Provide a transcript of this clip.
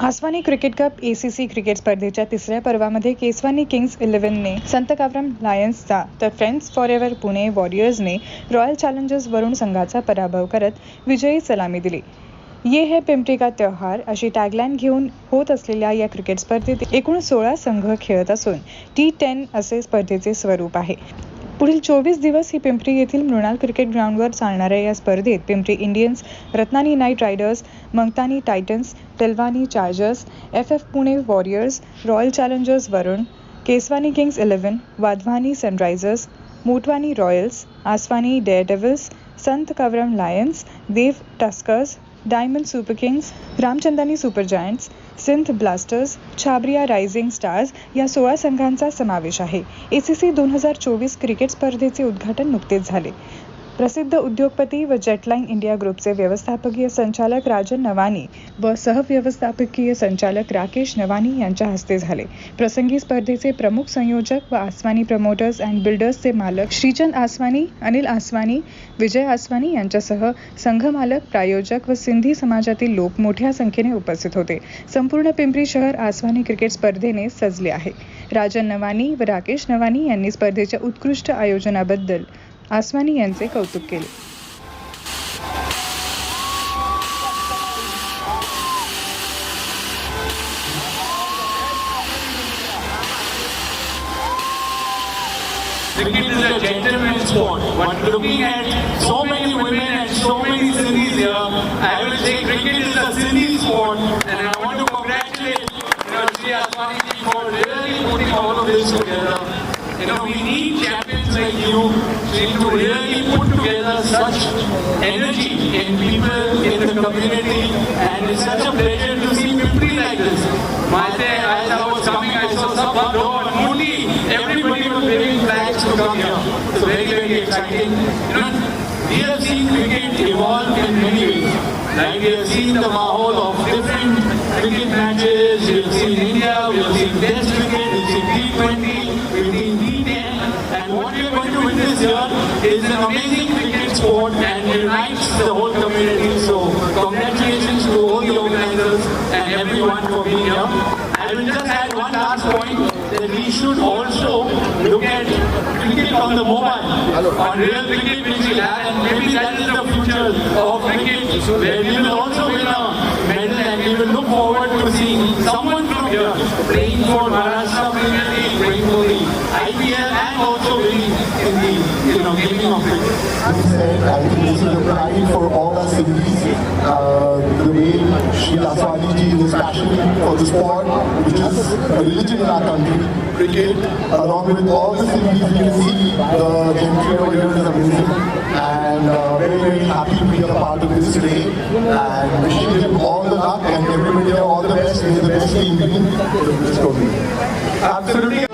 Aswani cricket cup ACC cricket स्पर्धेच्या तिसऱ्या पर्वामध्ये Keswani kings इलेव्हनने संत कावरम लायन्सचा तर फ्रेंड्स फॉर एव्हर पुणे वॉरियर्सने रॉयल चॅलेंजर्स वरुण संघाचा पराभव करत विजयी सलामी दिली. ये है पिंपरी का त्योहार अशी टॅगलाईन घेऊन होत असलेल्या या क्रिकेट स्पर्धेत एकूण सोळा संघ खेळत असून टी टेन असे स्पर्धेचे स्वरूप आहे. पुढील चोवीस दिवस ही पिंपरी येथील मृणाल क्रिकेट ग्राउंडवर चालणाऱ्या या स्पर्धेत Pimpri Indians, Ratnani knight riders, Mangtani titans, Telwani chargers F F Pune warriors, royal challengers Varun, Keswani kings eleven, Wadhwani sunrisers Motwani royals, Aswani daredevils Sant Kavaram lions, Dev tuskers, diamond super kings Ramchandani super giants Sindh blasters Chhabria rising stars या सोळा संघांचा समावेश आहे. ए सी सी दोन हजार चोवीस cricket स्पर्धेचे उद्घाटन नुकतेच झाले. प्रसिद्ध उद्योगपती व जेटलाईन इंडिया ग्रुपचे व्यवस्थापकीय संचालक राजन नवानी व सहव्यवस्थापकीय संचालक राकेश नवानी यांच्या हस्ते झाले. प्रसंगी स्पर्धेचे प्रमुख संयोजक व आसवानी प्रमोटर्स अँड बिल्डर्सचे मालक श्रीचंद आसवानी अनिल आसवानी विजय आसवानी यांच्यासह संघमालक प्रायोजक व सिंधी समाजातील लोक मोठ्या संख्येने उपस्थित होते. संपूर्ण पिंपरी शहर आसवानी क्रिकेट स्पर्धेने सजले आहे. राजन नवानी व राकेश नवानी यांनी स्पर्धेच्या उत्कृष्ट आयोजनाबद्दल आसवानी यांचे कौतुक केले Cricket is a gentleman's sport, but looking at so many women and so many Sindhis here, I will say cricket is a Sindhi sport, and I want to congratulate you know, Shri Aswani ji for really putting all of this together. You know, we need champions like you to really put together such energy in people, in the community, and it's such a pleasure to see Pimpri like this. My as I was coming, I saw some Rohan, Moody, everybody was waving flags to come here. It's very, very exciting. You know, we have seen cricket evolve in many ways. Like we have seen the mahal of different cricket matches, we have seen India, we have seen Test cricket, we have seen T20, we have seen T10, and what we are going to witness here is an amazing cricket sport and unites the whole community. So congratulations to all the organizers and everyone for being here. I will just add one last point that we should also look at cricket on the mobile, on real cricket which we have, and maybe that is the future of cricket, where we will also win a medal and we will look forward to seeing someone from here playing for Maharashtra Premier League, playing for the IPL and also winning in the you know gaming of said, I think this is a pride for all us Sindhis. Uh, the way Sri Aswani ji is passionate for the sport, which is a religion in our country, cricket, along with all the Sindhis, we can see the gentry over here is amazing. And uh, very, very happy to be a part of this today. And wishing him all the luck and everybody all the best. May the best team win. Absolutely